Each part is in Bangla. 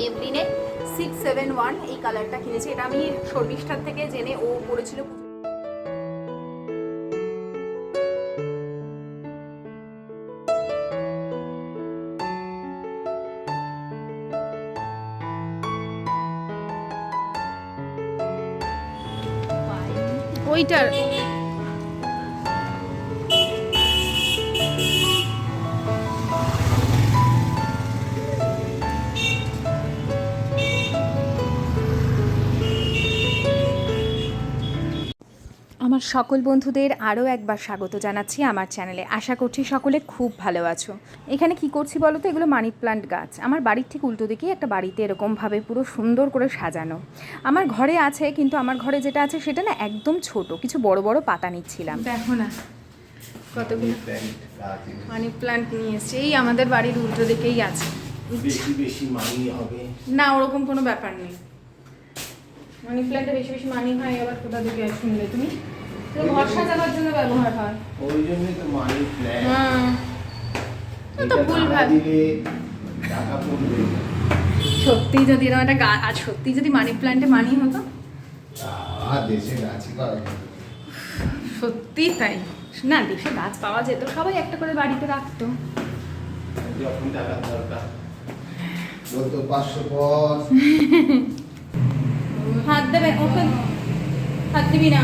মেবলিনে সিক্স সেভেন ওয়ান এই কালারটা কিনেছি। এটা আমি শর্মিষ্ঠার থেকে জেনে ও পড়েছিল। ওইটার আমার সকল বন্ধুদের আরও একবার স্বাগত জানাচ্ছি আমার চ্যানেলে। আশা করছি সকলে খুব ভালো আছো। এখানে কি করছি বলো তো? এগুলো মানি প্লান্ট গাছ। আমার বাড়ির ঠিক উল্টো দিকেই একটা বাড়িতে এরকমভাবে পুরো সুন্দর করে সাজানো। আমার ঘরে আছে কিন্তু আমার ঘরে যেটা আছে সেটা না একদম ছোট। কিছু বড় বড় পাতা নিচ্ছিলাম। দেখো না কতগুলো মানি প্লান্ট নিয়ে এসছে। এই আমাদের বাড়ির উল্টো দিকেই আছে। বেশি বেশি মানি হবে। না ওরকম কোনো ব্যাপার নেই। মানি প্ল্যান্টে বেশি বেশি মানি হয় আবার কোথা থেকে শুনলে তুমি? ঘর সাজানোর জন্য ব্যবহার হয়। ওই জন্যই তো মানি প্ল্যান তো ভুল ভালো টাকা পড়বে। সত্যি যদি এরকম একটা গা আর সত্যি যদি মানি প্ল্যান্টে মানি হতো? দেশে গাছই সত্যি তাই। না দেশে গাছ পাওয়া যেত সবাই একটা করে বাড়িতে রাখতো। যখন টাকার দরকার। বলতো পাঁচশো পর হাত দেবে ওকে। হাত দিবি না।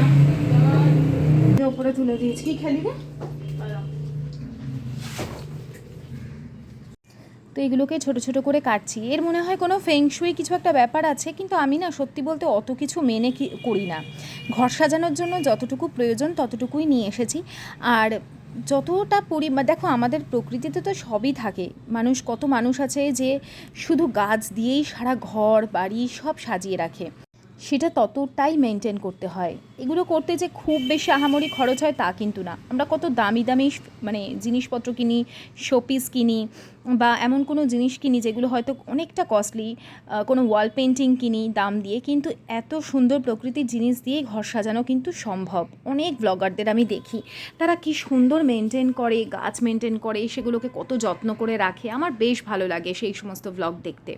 ওপরে তুলে দিয়েছি। কি খেলি রে? তো এগুলোকে ছোট ছোট করে কাটছি। এর মনে হয় কোনো ফেংশুই কিছু একটা ব্যাপার আছে কিন্তু আমি না সত্যি বলতে অত কিছু মেনে কি করি না। ঘর সাজানোর জন্য যতটুকু প্রয়োজন ততটুকুই নিয়ে এসেছি। আর যতটা পরিমাণ দেখো আমাদের প্রকৃতিতে তো সবই থাকে। মানুষ কত মানুষ আছে যে শুধু গাছ দিয়েই সারা ঘর বাড়ি সব সাজিয়ে রাখে। সেটা ততটাই মেনটেন করতে হয়। এগুলো করতে যে খুব বেশি আহামরি খরচ হয় তা কিন্তু না। আমরা কত দামি দামি মানে জিনিসপত্র কিনি শোপিস কিনি বা এমন কোনো জিনিস কিনি যেগুলো হয়তো অনেকটা কস্টলি কোনো ওয়াল পেন্টিং কিনি দাম দিয়ে, কিন্তু এত সুন্দর প্রকৃতির জিনিস দিয়ে ঘর সাজানো কিন্তু সম্ভব। অনেক ব্লগারদের আমি দেখি, তারা কি সুন্দর মেনটেন করে, গাছ মেনটেন করে, সেগুলোকে কত যত্ন করে রাখে। আমার বেশ ভালো লাগে সেই সমস্ত ব্লগ দেখতে।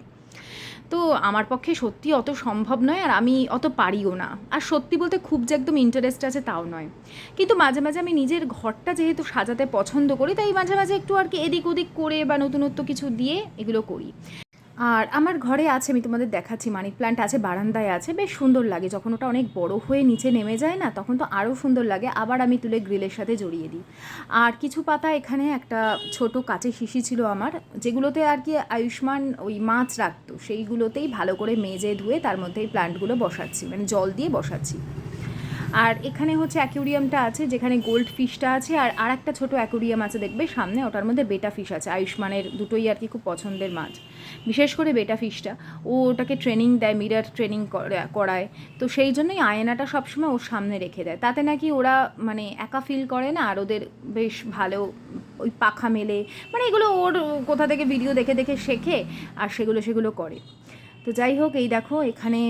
তো আমার পক্ষে সত্যি অত সম্ভব নয় আর আমি অত পারিও না। আর সত্যি বলতে খুব যে একদম ইন্টারেস্ট আছে তাও নয়। কিন্তু মাঝে মাঝে আমি নিজের ঘরটা যেহেতু সাজাতে পছন্দ করি, তাই মাঝে মাঝে একটু আর কি এদিক ওদিক করে বা নতুনত্ব কিছু দিয়ে এগুলো করি। আর আমার ঘরে আছে, আমি তোমাদের দেখাচ্ছি মানি প্ল্যান্ট আছে, বারান্দায় আছে, বেশ সুন্দর লাগে। যখন ওটা অনেক বড় হয়ে নিচে নেমে যায় না, তখন তো আরও সুন্দর লাগে। আবার আমি তুলে গ্রিলের সাথে জড়িয়ে দিই। আর কিছু পাতা এখানে একটা ছোট কাঁচের শিশি ছিল আমার, যেগুলোতে আর কি আয়ুষ্মান ওই মাছ রাখতো। সেইগুলোতেই ভালো করে মেজে ধুয়ে তার মধ্যে এই প্ল্যান্টগুলো বসাচ্ছি মানে জল দিয়ে বসাচ্ছি। আর এখানে হচ্ছে অ্যাকুরিয়ামটা আছে, যেখানে গোল্ড ফিশটা আছে, আর আর একটা ছোটো অ্যাকুরিয়াম আছে, দেখবে সামনে, ওটার মধ্যে বেটা ফিশ আছে, আয়ুষ্মানের দুটোই আর কি খুব পছন্দের মাছ। বিশেষ করে বেটা ফিশটা ও ওটাকে ট্রেনিং দেয় মিরার ট্রেনিং করায়, তো সেই জন্যই আয়নাটা সবসময় ওর সামনে রেখে দেয়। তাতে নাকি ওরা মানে একা ফিল করে না, আর ওদের বেশ ভালো ওই পাখা মেলে মানে এগুলো ওর কোথা থেকে ভিডিও দেখে দেখে শেখে, আর সেগুলো সেগুলো করে। তো যাই হোক, এই দেখো, এখানে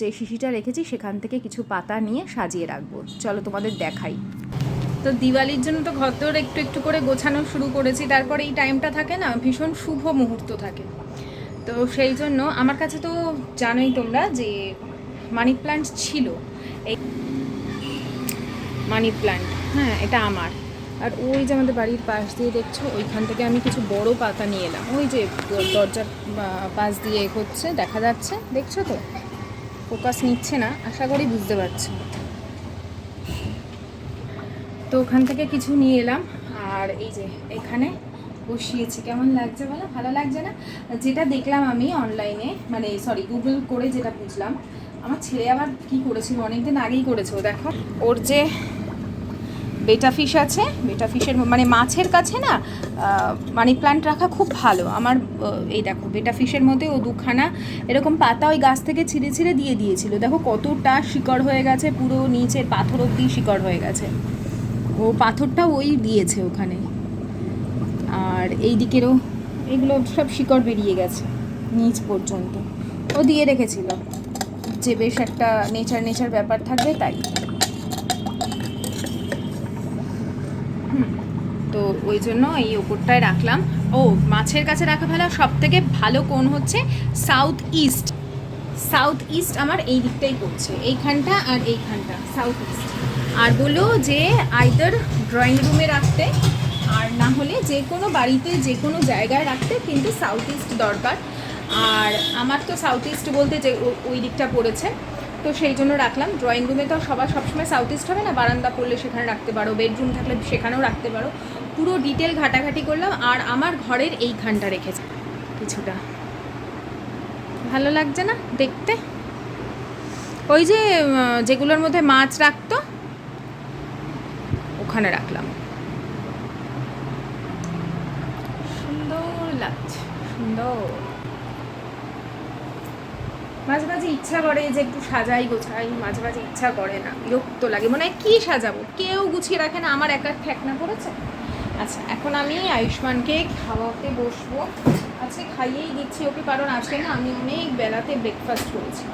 যে শিশিটা রেখেছি, সেখান থেকে কিছু পাতা নিয়ে সাজিয়ে রাখব। চলো তোমাদের দেখাই। তো দিওয়ালির জন্য তো ঘরদোর একটু একটু করে গোছানো শুরু করেছি। তারপরে এই টাইমটা থাকে না, ভীষণ শুভ মুহূর্ত থাকে। তো সেই জন্য আমার কাছে তো জানোই তোমরা যে মানি প্ল্যান্ট ছিল। এই মানি প্ল্যান্ট হ্যাঁ এটা আমার। আর ওই যে আমাদের বাড়ির পাশ দিয়ে দেখছ, ওইখান থেকে আমি কিছু বড় পাতা নিয়ে এলাম। ওই যে দরজার পাশ দিয়ে এগোচ্ছে দেখা যাচ্ছে, দেখছ তো? ফোকাস নিচ্ছে না, আশা করি বুঝতে পারছ। তো ওখান থেকে কিছু নিয়ে এলাম, আর এই যে এখানে বসিয়েছি। কেমন লাগছে বলো? ভালো লাগছে না? যেটা দেখলাম আমি অনলাইনে মানে সরি গুগল করে যেটা বুঝলাম, আমার ছেলে আবার কি করেছিল? অনেকদিন আগেই করেছে দেখো। ওর যে বেটা ফিশ আছে বেটা ফিশের মানে মাছের কাছে না মানি প্ল্যান্ট রাখা খুব ভালো। আমার এই দেখো বেটা ফিশের মধ্যে ও দুখানা এরকম পাতা ওই গাছ থেকে ছিঁড়ে ছিঁড়ে দিয়ে দিয়েছিল। দেখো কতটা শিকড় হয়ে গেছে, পুরো নিচের পাথর অব্দি শিকড় হয়ে গেছে। ও পাথরটা ওই দিয়েছে ওখানে। আর এই দিকেরও এগুলো সব শিকড় বেরিয়ে গেছে, নিচ পর্যন্ত। ও দিয়ে রেখেছিল। যে বেশ একটা নেচার নেচার ব্যাপার থাকবে তাই। তো ওই জন্য এই ওপরটায় রাখলাম। ও, মাছের কাছে রাখা ভালো। সব থেকে ভালো কোণ হচ্ছে সাউথ ইস্ট সাউথ ইস্ট আমার এই দিকটাই পড়ছে এইখানটা আর এইখানটা সাউথ ইস্ট আর বলল যে আইদার ড্রয়িং রুমে রাখতে, আর না হলে যে কোনো বাড়িতে, যে কোনো জায়গায় রাখতে কিন্তু সাউথ ইস্ট দরকার। আর আমার তো সাউথ ইস্ট বলতে যে ওই দিকটা পড়েছে। তো সেই জন্য রাখলাম। ড্রয়িং রুমে তো সবার সবসময় সাউথ ইস্ট হবে না। বারান্দা পড়লে সেখানে রাখতে পারো। বেডরুম থাকলে সেখানেও রাখতে পারো। পুরো ডিটেল ঘাটাঘাটি করলাম আর আমার ঘরের এইখানটা রেখেছে কিছুটা। ভালো লাগছে না দেখতে? ওই যে যেগুলোর মধ্যে মাছ রাখতো, ওখানে রাখলাম। সুন্দর লাগছে, সুন্দর। মাঝে মাঝে ইচ্ছা করে যে একটু সাজাই গোছাই মাঝে মাঝে ইচ্ছা করে না, বিরক্ত লাগে। মনে হয় কী সাজাবো? কেউ গুছিয়ে রাখে না, আমার একার ঠেকনা পড়েছে? আচ্ছা এখন আমি আয়ুষ্মানকে খাওয়াতে বসবো। আজকে খাইয়েই দিচ্ছি ওকে, কারণ আজকে না আমি অনেক বেলাতে ব্রেকফাস্ট করেছি।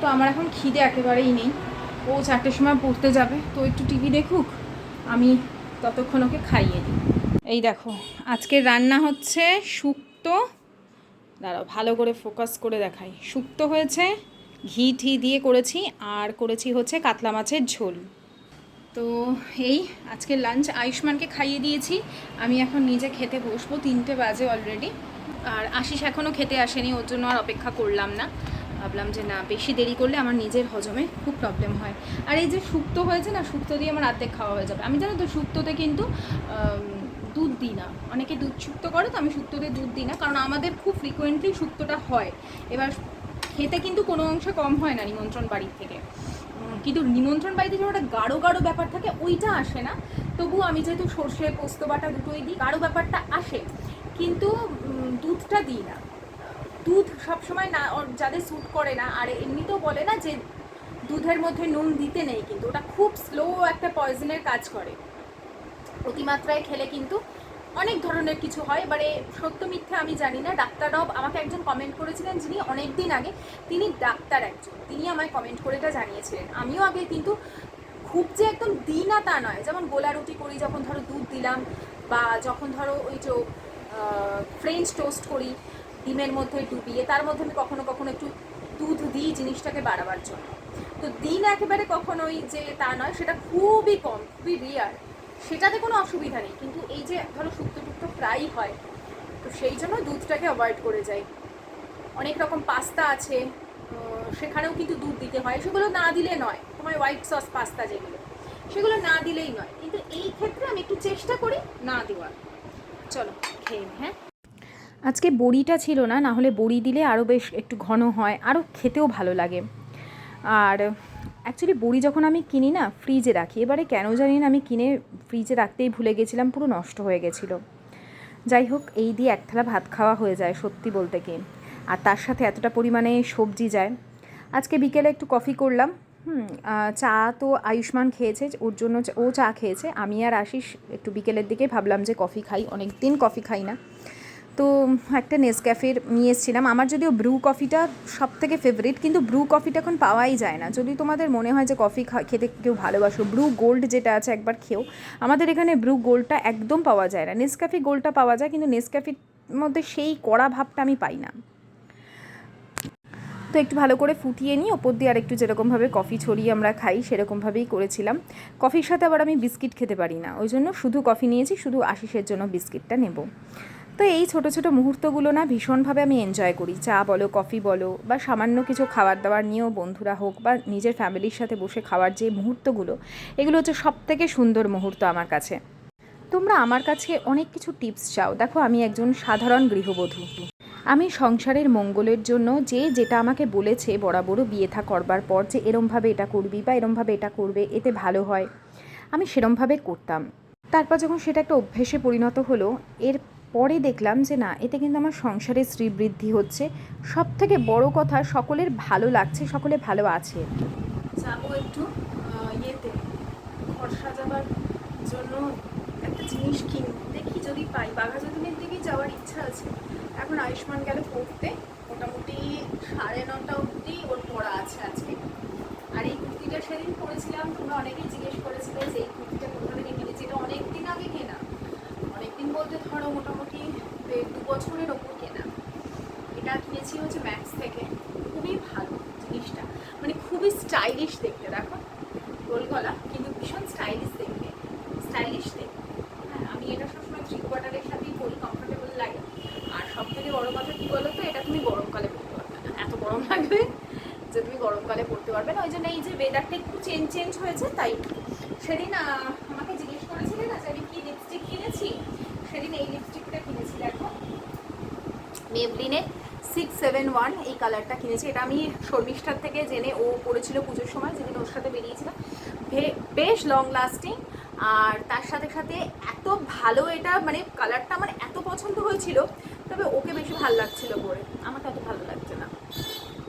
তো আমার এখন খিদে একেবারেই নেই। ও চারটের সময় পড়তে যাবে, তো একটু টিভি দেখুক, আমি ততক্ষণ ওকে খাইয়ে দিই। এই দেখো আজকে রান্না হচ্ছে শুক্তো। দাঁড়াও, ভালো করে ফোকাস করে দেখাই। শুক্তো হয়েছে, ঘি ঠি দিয়ে করেছি, আর করেছি হচ্ছে কাতলা মাছের ঝোল। তো এই, আজকে লাঞ্চ আয়ুষ্মানকে খাইয়ে দিয়েছি। আমি এখন নিজে খেতে বসবো, তিনটে বাজে অলরেডি আর আশিস এখনও খেতে আসেনি, ওর জন্য আর অপেক্ষা করলাম না। ভাবলাম যে না, বেশি দেরি করলে আমার নিজের হজমে খুব প্রবলেম হয়। আর এই যে শুক্তো হয়েছে না শুক্তো দিয়ে আমার অর্ধেক খাওয়া হয়ে যাবে। আমি জানো তো শুক্তোতে কিন্তু দুধ দিই না। অনেকে দুধ শুক্তো করে তো, আমি শুক্তোতে দুধ দিই না। কারণ আমাদের খুব ফ্রিকোয়েন্টলি শুক্তোটা হয়। এবার খেতে কিন্তু কোনো অংশে কম হয় না নিমন্ত্রণ বাড়ির থেকে। কিন্তু নিমন্ত্রণ বাড়িতে যেমন একটা গাঢ় গাঢ় ব্যাপার থাকে, ওইটা আসে না। তবু আমি যেহেতু সর্ষে, পোস্ত, বাটা দুটোই দিই, গাঢ় ব্যাপারটা আসে। কিন্তু দুধটা দিই না। দুধ সবসময় না যাদের স্যুট করে না, আর এমনিতেও বলে না যে দুধের মধ্যে নুন দিতে নেই, কিন্তু ওটা খুব স্লো একটা পয়জনের কাজ করে। অতিমাত্রায় খেলে কিন্তু অনেক ধরনের কিছু হয়, এবারে সত্য মিথ্যে আমি জানি না। ডাক্তাররাও আমাকে একজন কমেন্ট করেছিলেন যিনি অনেক দিন আগে, তিনি ডাক্তার একজন। তিনি আমায় কমেন্ট করে এটা জানিয়েছিলেন। আমিও আগে কিন্তু খুব যে একদম দিই না তা নয়। যেমন গোলা রুটি করি, যখন ধরো দুধ দিলাম বা যখন ধরো ওই যে ফ্রেঞ্চ টোস্ট করি, ডিমের মধ্যে ডুবিয়ে, তার মধ্যে আমি কখনো কখনো একটু দুধ দিই জিনিসটাকে বাড়াবার জন্য। তো দিন একেবারে কখনোই যে তা নয়, সেটা খুবই কম, খুবই রিয়ার সেটাতে কোনো অসুবিধা নেই। কিন্তু এই যে ধরো শুক্তো টুক্তো প্রায়ই হয়, তো সেই জন্য দুধটাকে অ্যাভয়েড করে যাই। অনেক রকম পাস্তা আছে সেখানেও কিন্তু দুধ দিতে হয়। সেগুলো না দিলে নয়, তোমার হোয়াইট সস পাস্তা যেগুলো, সেগুলো না দিলেই নয়। কিন্তু এই ক্ষেত্রে আমি একটু চেষ্টা করি না দেওয়ার। চলো, খেয়ে হ্যাঁ? আজকে বড়িটা ছিল না না হলে বড়ি দিলে আরও বেশ একটু ঘন হয় আরও খেতেও ভালো লাগে। আর অ্যাকচুয়ালি বড়ি যখন আমি কিনি না ফ্রিজে রাখি। এবারে কেন জানি না আমি কিনে ফ্রিজে রাখতেই ভুলে গেছিলাম, পুরো নষ্ট হয়ে গেছিল। যাই হোক, এই দিয়ে এক থালা ভাত খাওয়া হয়ে যায়, সত্যি বলতে কি। আর তার সাথে এতটা পরিমাণে সবজি যায়। আজকে বিকেলে একটু কফি করলাম। হুম চা তো আয়ুষ্মান খেয়েছে, ওর জন্য ও চা খেয়েছে। আমি আর আশিস একটু বিকেলের দিকে ভাবলাম যে কফি খাই অনেক দিন কফি খাই না। তো একটা নেসক্যাফের নিয়ে এসেছিলাম। আমার যদিও ব্রু কফিটা সব থেকে ফেভারিট কিন্তু ব্রু কফিটা এখন পাওয়াই যায় না। যদি তোমাদের মনে হয় যে কফি খেতে কেউ ভালোবাসো ব্রু গোল্ড যেটা আছে একবার খেও। আমাদের এখানে ব্রু গোল্ডটা একদম পাওয়া যায় না। নেসক্যাফে গোল্ডটা পাওয়া যায়, কিন্তু নেসক্যাফির মধ্যে সেই কড়া ভাবটা আমি পাই না। তো একটু ভালো করে ফুটিয়ে নিই ওপর দিয়ে আর একটু যেরকমভাবে কফি ছড়িয়ে আমরা খাই, সেরকমভাবেই করেছিলাম। কফির সাথে আবার আমি বিস্কিট খেতে পারি না। ওই জন্য শুধু কফি নিয়েছি, শুধু আশিসের জন্য বিস্কিটটা নেব। তো এই ছোট ছোট মুহূর্তগুলো না ভীষণভাবে আমি এনজয় করি। চা বলো কফি বলো বা সামান্য কিছু খাবার দাবার নিয়েও বন্ধুরা হোক বা নিজের ফ্যামিলির সাথে বসে খাওয়ার যে মুহূর্তগুলো, এগুলো হচ্ছে সব থেকে সুন্দর মুহূর্ত আমার কাছে। তোমরা আমার কাছে অনেক কিছু টিপস চাও। দেখো, আমি একজন সাধারণ গৃহবধূ। আমি সংসারের মঙ্গলের জন্য যে যেটা আমাকে বলেছে বরাবরও বিয়ে থা করবার পর যে এরমভাবে এটা করবি বা এরমভাবে এটা করবে, এতে ভালো হয়। আমি সেরমভাবে করতাম। তারপর যখন সেটা একটা অভ্যেসে পরিণত হলো, এর পরে দেখলাম যে না, এতে কিন্তু আমার সংসারে শ্রীবৃদ্ধি হচ্ছে। সব থেকে বড় কথা, সকলের ভালো লাগছে, সকলে ভালো আছে। যাব একটু ইয়েতে, ঘর সাজাবার জন্য একটা জিনিস কিনি দেখি যদি পাই, বাঘা যতীনের যাওয়ার ইচ্ছা আছে। এখন আয়ুষ্মান গেলে পড়তে, মোটামুটি সাড়ে নটা অবধি ওর পড়া আছে আজকে। আর এই কুর্তিটা সেদিন পরেছিলাম, তোমরা অনেকেই জিজ্ঞেস করেছিলে যে এই কুর্তিটা কোথা থেকে কিনেছি? এটা অনেক দিন আগে বছরের ওপর কেনা। এটা কিনেছি হচ্ছে ম্যাক্স থেকে। খুবই ভালো জিনিসটা। মানে খুবই স্টাইলিশ দেখতে, দেখো। গোল গলা, কিন্তু ভীষণ স্টাইলিশ দেখতে। স্টাইলিশ দেখতে। হ্যাঁ আমি এটা সবসময় থ্রি কোয়ার্টারের সাথেই পরি কমফোর্টেবল লাগে। আর সব থেকে বড় কথা কি বলো তো এটা তুমি গরমকালে পরতে পারবে না। এত গরম লাগবে যে তুমি গরমকালে পরতে পারবে না। ওই জন্য এই যে ওয়েদারটা একটু চেঞ্জ চেঞ্জ হয়েছে, তাই। সেদিন আহ, আমাকে জিজ্ঞেস করেছিলেন না যে আমি কি লিপস্টিক কিনেছি সেদিন এই লিপস্টিকটা কিনেছি দেখো মেবলিনের সিক্স সেভেন ওয়ান এই কালারটা কিনেছি। এটা আমি শর্মিষ্ঠার থেকে জেনে ও পড়েছিল পুজোর সময় যেদিন ওর সাথে বেরিয়েছিলাম বেশ লং লাস্টিং আর তার সাথে সাথে এত ভালো এটা মানে কালারটা আমার এত পছন্দ হয়েছিল, তবে ওকে বেশি ভালো লাগছিল পরে। আমাকে এত ভালো লাগছে না।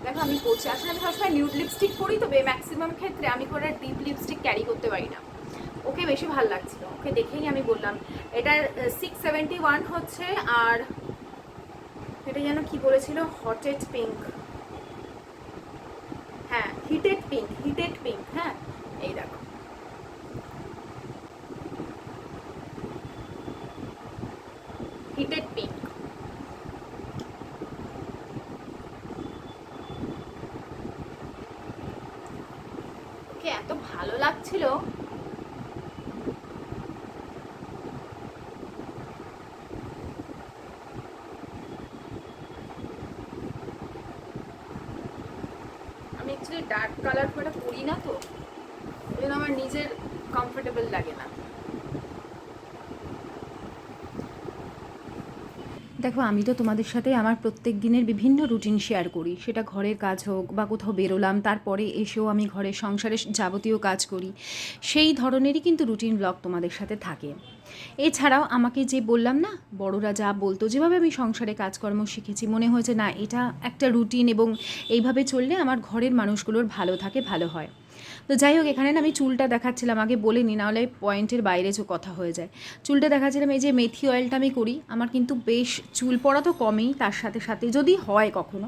দেখো আমি পড়ছি। আসলে আমি সবসময় নিউড লিপস্টিক পরি, তবে ম্যাক্সিমাম ক্ষেত্রে আমি করে ডিপ লিপস্টিক ক্যারি করতে পারি না। ওকে বেশি ভালো লাগছিল। ওকে দেখেই আমি বললাম। এটার সিক্স সেভেন্টি ওয়ান হচ্ছে আর এটা যেন কি বলেছিল? হটেড পিঙ্ক হ্যাঁ হিটেড পিঙ্ক হিটেড পিঙ্ক হ্যাঁ? এই দেখো হিটেড পিঙ্ক ওকে এত ভালো লাগছিল আমি অ্যাকচুয়ালি ডার্ক কালার করে পরি না তো জন্য আমার নিজের কমফোর্টেবল লাগে না। দেখো, আমি তো তোমাদের সাথে আমার প্রত্যেক দিনের বিভিন্ন রুটিন শেয়ার করি। সেটা ঘরের কাজ হোক বা কোথাও বেরোলাম, তারপরে এসেও আমি ঘরের সংসারের যাবতীয় কাজ করি। সেই ধরনেরই কিন্তু রুটিন ব্লগ তোমাদের সাথে থাকে। এছাড়াও আমাকে যে বললাম না, বড়রা যা বলতো, যেভাবে আমি সংসারে কাজকর্ম শিখেছি, মনে হয়েছে না, এটা একটা রুটিন এবং এইভাবে চললে আমার ঘরের মানুষগুলোর ভালো থাকে, ভালো হয়। তো যাই হোক, এখানে না আমি চুলটা দেখাচ্ছিলাম, আগে বলিনি নাহলে পয়েন্টের বাইরে যে কথা হয়ে যায়। চুলটা দেখাচ্ছিলাম, এই যে মেথি অয়েলটা আমি করি, আমার কিন্তু বেশ চুল পড়া তো কমেই, তার সাথে সাথে যদি হয় কখনো,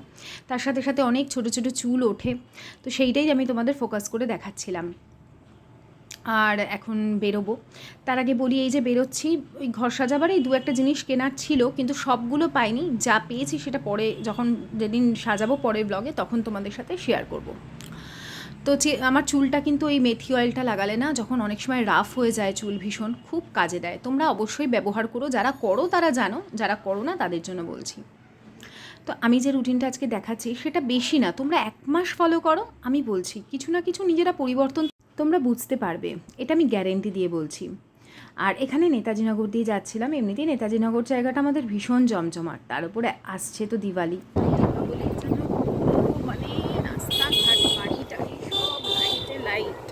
তার সাথে সাথে অনেক ছোট ছোট চুল ওঠে, তো সেইটাই আমি তোমাদের ফোকাস করে দেখাচ্ছিলাম। আর এখন বেরোবো। তার আগে বলি, এই যে বেরোচ্ছি, ওই ঘর সাজাবার এই দু একটা জিনিস কেনার ছিল, কিন্তু সবগুলো পাইনি, যা পেয়েছি সেটা পরে, যখন যেদিন সাজাবো পরের ব্লগে তখন তোমাদের সাথে শেয়ার করব। তো আমার চুলটা কিন্তু এই মেথি অয়েলটা লাগালে না যখন অনেক সময় রাফ হয়ে যায় চুল ভীষণ, খুব কাজে দেয়। তোমরা অবশ্যই ব্যবহার করো, যারা করো তারা জানো, যারা করো না তাদের জন্য বলছি। তো আমি যে রুটিনটা আজকে দেখাচ্ছি সেটা বেশি না, তোমরা এক মাস ফলো করো, আমি বলছি, কিছু না কিছু নিজেরা পরিবর্তন তোমরা বুঝতে পারবে, এটা আমি গ্যারেন্টি দিয়ে বলছি। আর এখানে নেতাজি নগর দিয়ে যাচ্ছিলাম, এমনিতেই নেতাজি নগর জায়গাটা আমাদের ভীষণ জমজমাট, তার উপরে আসছে তো দিওয়ালি মানে রাস্তাঘাট বাড়িটারি সব লাইটে লাইট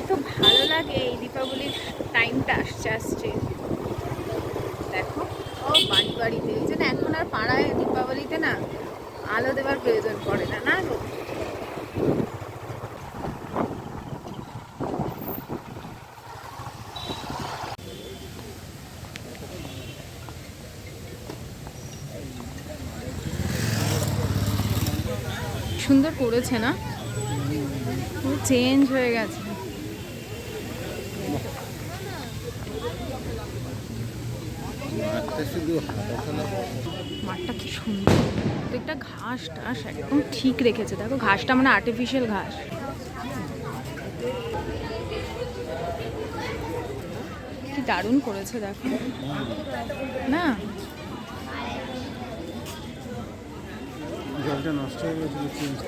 এত ভালো লাগে এই দীপাবলির টাইমটা আসছে আসছে। দেখো, ও বাড়ি বাড়িতে এই জন্য এখন আর পাড়ায় দীপাবলিতে না, আলো দেওয়ার প্রয়োজন পড়ে না না গো? সুন্দর করেছে না? চেঞ্জ হয়ে গেছে। মাঠটা কি সুন্দর। প্রত্যেকটা ঘাস টাস একদম ঠিক রেখেছে। দেখো ঘাসটা মানে আর্টিফিশিয়াল ঘাস। কি দারুণ করেছে দেখো। না? জলটা নষ্ট হয়ে চেঞ্জ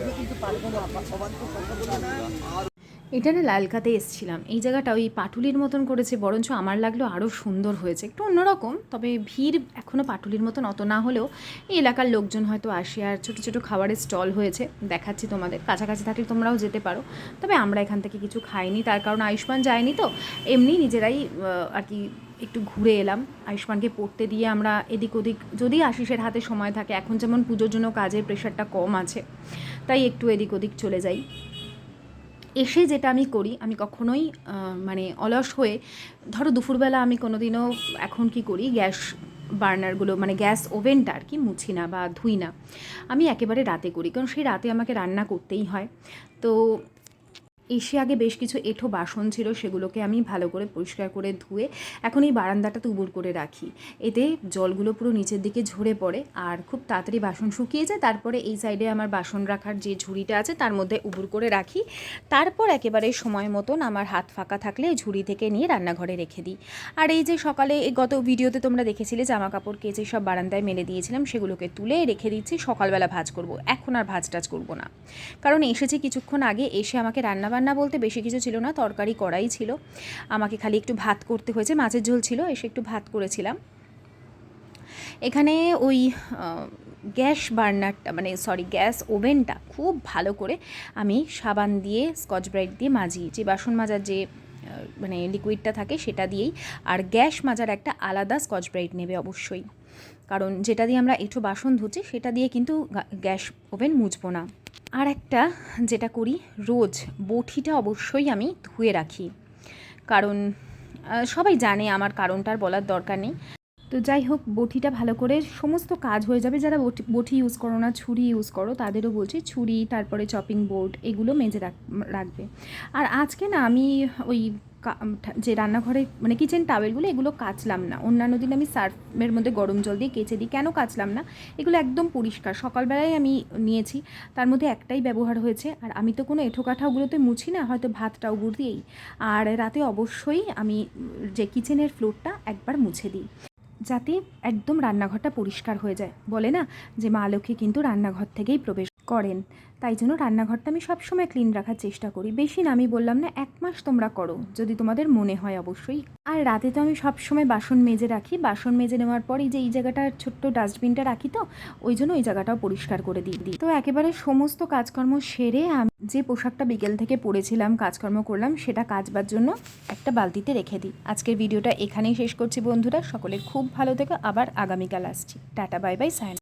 এটা না লালকাতে এসছিলাম। এই জায়গাটা ওই পাটুলির মতন করেছে, বরঞ্চ আমার লাগল আরও সুন্দর হয়েছে। একটু অন্যরকম, তবে ভিড় এখনও পাটুলির মতন অত না হলেও এই এলাকার লোকজন হয়তো আসে আর ছোটো ছোটো খাবারের স্টল হয়েছে। দেখাচ্ছি তোমাদের, কাছাকাছি থাকলে তোমরাও যেতে পারো। তবে আমরা এখান থেকে কিছু খাইনি, তার কারণ আয়ুষ্মান যায়নি তো। এমনি নিজেরাই আর কি একটু ঘুরে এলাম। আয়ুষ্মানকে পড়তে দিয়ে আমরা এদিক ওদিক, যদি আশিসের হাতে সময় থাকে, এখন যেমন পুজোর জন্য কাজের প্রেশারটা কম আছে, তাই একটু এদিক ওদিক চলে যাই। এসে যেটা আমি করি, আমি কখনোই মানে অলস হয়ে, ধরো দুপুরবেলা আমি কোনো দিনও এখন কি করি, গ্যাস বার্নারগুলো মানে গ্যাস ওভেনটা আর কি মুছি না বা ধুই না, আমি একেবারে রাতে করি। কারণ সেই রাতে আমাকে রান্না করতেই হয়। তো এসে আগে বেশ কিছু এঁঠো বাসন ছিল, সেগুলোকে আমি ভালো করে পরিষ্কার করে ধুয়ে এখন এই বারান্দাটা তুবুর করে রাখি। এতে জলগুলো পুরো নিচের দিকে ঝরে পড়ে আর খুব তাড়াতাড়ি বাসন শুকিয়ে যায়। তারপরে এই সাইডে আমার বাসন রাখার যে ঝুড়িটা আছে, তার মধ্যে উবুর করে রাখি। তারপর একেবারে সময় মতন আমার হাত ফাঁকা থাকলে ঝুড়ি থেকে নিয়ে রান্নাঘরে রেখে দিই। আর এই যে সকালে গত ভিডিওতে তোমরা দেখেছিলে জামা কাপড় কেচে সব বারান্দায় মেলে দিয়েছিলাম, সেগুলোকে তুলে রেখে দিচ্ছি। সকালবেলা ভাজ করব, এখন আর ভাজ টাজ করব না। কারণ এসেছি কিছুক্ষণ আগে, এসে আমাকে রান্নাবান্না বলতে বেশি কিছু ছিল না, তরকারি করাই ছিল। আমাকে খালি একটু ভাত করতে হয়েছে, মাছের ঝোল ছিল, এসে একটু ভাত করেছিলাম। এখানে ওই গ্যাস বার্নারটা মানে সরি গ্যাস ওভেনটা খুব ভালো করে আমি সাবান দিয়ে, স্কচ ব্রাইট দিয়ে মাজি যে বাসন মাজার যে মানে লিকুইডটা থাকে সেটা দিয়েই আর গ্যাস মাজার একটা আলাদা স্কচ ব্রাইট নেবে অবশ্যই। কারণ যেটা দিয়ে আমরা এঁঠো বাসন ধুচ্ছি, সেটা দিয়ে কিন্তু গ্যাস ওভেন মুছবো না। আর একটা যেটা করি রোজ বটিটা অবশ্যই আমি ধুয়ে রাখি। কারণ সবাই জানে আমার কারণটার বলার দরকার নেই। তো যাই হোক বটিটা ভালো করে সমস্ত কাজ হয়ে যাবে। যারা বটি ইউজ করো না, ছুরি ইউজ করো, তাদেরও বলছি ছুরি, তারপরে চপিং বোর্ড এগুলো মেজে রাখ, রাখবে। আর আজকে না আমি ওই যে রান্নাঘরে মানে কিচেন টাওয়েলগুলো এগুলো কাচলাম না। অন্যান্য দিন আমি সার্ফের মধ্যে গরম জল দিয়ে কেচে দিই। কেন কাচলাম না? এগুলো একদম পরিষ্কার। সকালবেলায় আমি নিয়েছি। তার মধ্যে একটাই ব্যবহার হয়েছে। আর আমি তো কোনো এঁঠো কাঠাগুলোতে মুছি না, হয়তো ভাতটাও গুড় দিয়েই। আর রাতে অবশ্যই আমি যে কিচেনের ফ্লোরটা একবার মুছে দিই। যাতে একদম রান্নাঘরটা পরিষ্কার হয়ে যায়। বলে না? যে মা লক্ষ্মী কিন্তু রান্নাঘর থেকেই প্রবেশ করেন। তাই জন্য রান্নাঘরটা আমি সবসময় ক্লিন রাখার চেষ্টা করি। বেশি না, আমি বললাম না, এক মাস তোমরা করো, যদি তোমাদের মনে হয় অবশ্যই। আর রাতে তো আমি সবসময় বাসন মেজে রাখি। বাসন মেজে নেওয়ার পর এই যে এই জায়গাটার ছোট্ট ডাস্টবিনটা রাখি তো, ওই জন্য ওই জায়গাটাও পরিষ্কার করে দিই দিই। তো একেবারে সমস্ত কাজকর্ম সেরে আমি যে পোশাকটা বিকেল থেকে পরেছিলাম, কাজকর্ম করলাম, সেটা কাচবার জন্য একটা বালতিতে রেখে দিই। আজকের ভিডিওটা এখানেই শেষ করছি বন্ধুরা। সকলে খুব ভালো থেকো। আবার আগামীকাল আসছি। টাটা, বাই বাই, সায়ন।